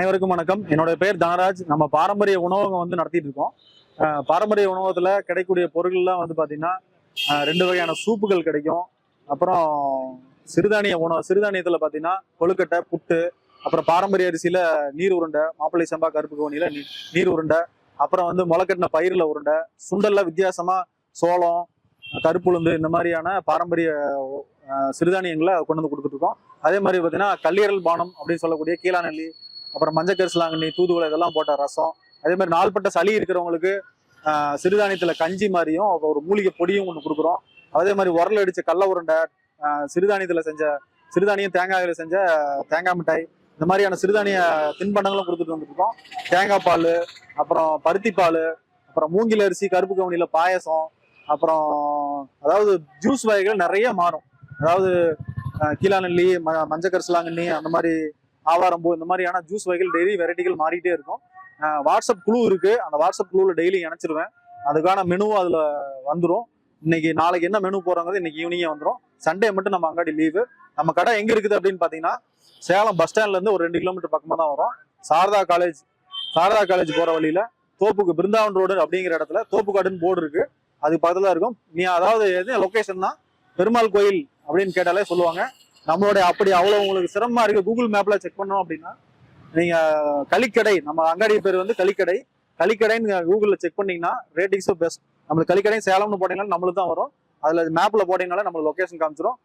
அனைவருக்கும் வணக்கம். என்னோட பேர் தனராஜ். நம்ம பாரம்பரிய உணவகம் வந்து நடத்திட்டு இருக்கோம். பாரம்பரிய உணவகத்துல கிடைக்கக்கூடிய பொருள்லாம் வந்து பாத்தீங்கன்னா ரெண்டு வகையான சூப்புகள் கிடைக்கும். அப்புறம் சிறுதானிய உணவு சிறுதானியத்துல பாத்தீங்கன்னா கொழுக்கட்டை புட்டு அப்புறம் பாரம்பரிய அரிசியில நீர் உருண்டை மாப்பிள்ளை சம்பா கருப்பு கவுனியில நீ- நீர் உருண்டை அப்புறம் வந்து முளைக்கட்டின பயிரில் உருண்டை சுண்டல்ல வித்தியாசமா சோளம் கருப்புளுந்து இந்த மாதிரியான பாரம்பரிய சிறுதானியங்களை கொண்டு வந்து கொடுத்துட்டு இருக்கோம். அதே மாதிரி பார்த்தீங்கன்னா கல்லீரல் பானம் அப்படின்னு சொல்லக்கூடிய கீழாநெல்லி அப்புறம் மஞ்சள் கரிசலாங்கண்ணி தூதுவளை இதெல்லாம் போட்ட ரசம். அதே மாதிரி நாள்பட்ட சளி இருக்கிறவங்களுக்கு சிறுதானியத்தில் சிறுதானியத்துல கஞ்சி மாதிரியும் அப்புறம் ஒரு மூலிகை பொடியும் ஒன்று கொடுக்குறோம். அதே மாதிரி உரல் அடிச்ச கடல உருண்டை சிறுதானியத்தில் சிறுதானியத்துல செஞ்ச சிறுதானியம் தேங்காயில செஞ்ச தேங்காய் மிட்டாய் இந்த மாதிரியான சிறுதானிய தின்பண்டங்களும் கொடுத்துட்டு வந்துருக்கோம் தேங்காய் பால் அப்புறம் பருத்தி பால் அப்புறம் மூங்கில் அரிசி கருப்பு கவுனியில பாயசம் அப்புறம் அதாவது ஜூஸ் வகைகள் நிறைய மாறும். அதாவது கீழா கீழாநெல்லி ம மஞ்சள் கரிசலாங்கண்ணி அந்த மாதிரி ஆவாரம்பூ இந்த மாதிரியான ஜூஸ் வகைகள் டெய்லி வெரைட்டிகள் மாறிட்டே இருக்கும். வாட்ஸ்அப் குழு இருக்கு. அந்த வாட்ஸ்அப் குழுவில் டெய்லி இணைச்சிருவேன். அதுக்கான மெனுவும் அதில் வந்துடும் இன்னைக்கு நாளைக்கு என்ன மெனு போறாங்கிறது இன்னைக்கு ஈவினிங்கே வந்துடும் சண்டே மட்டும் நம்ம அங்காடி லீவு நம்ம கடை எங்க இருக்குது அப்படின்னு பாத்தீங்கன்னா சேலம் பஸ் ஸ்டாண்ட்லேருந்து ஒரு ரெண்டு கிலோமீட்டர் பக்கமா தான் வரும். சாரதா காலேஜ் சாரதா காலேஜ் போற வழியில தோப்புக்கு பிருந்தாவன் ரோடு அப்படிங்கிற இடத்துல தோப்புக்காடுன்னு போர்டு இருக்கு. அது பக்கத்துல இருக்கும். நீ அதாவது எது லொக்கேஷன் தான் பெருமாள் கோயில் அப்படின்னு கேட்டாலே சொல்லுவாங்க. நம்மளுடைய அப்படி அவ்வளவு உங்களுக்கு சிரமமா இருக்கு. கூகுள் மேப்ல செக் பண்ணோம் அப்படின்னா நீங்க களிக்கடை நம்ம அங்காடி பேர் வந்து களிக்கடை களிக்கடைன்னு கூகுளில் கூகுள்ல செக் பண்ணீங்கன்னா ரேட்டிங்ஸும் பெஸ்ட் நம்மளுக்கு களிக்கடையும் சேலம்னு போட்டீங்கன்னா நம்மளுக்கு தான் வரும். அதுல மேப்ல போட்டீங்கன்னா நம்ம லொகேஷன் காமிச்சிரும்.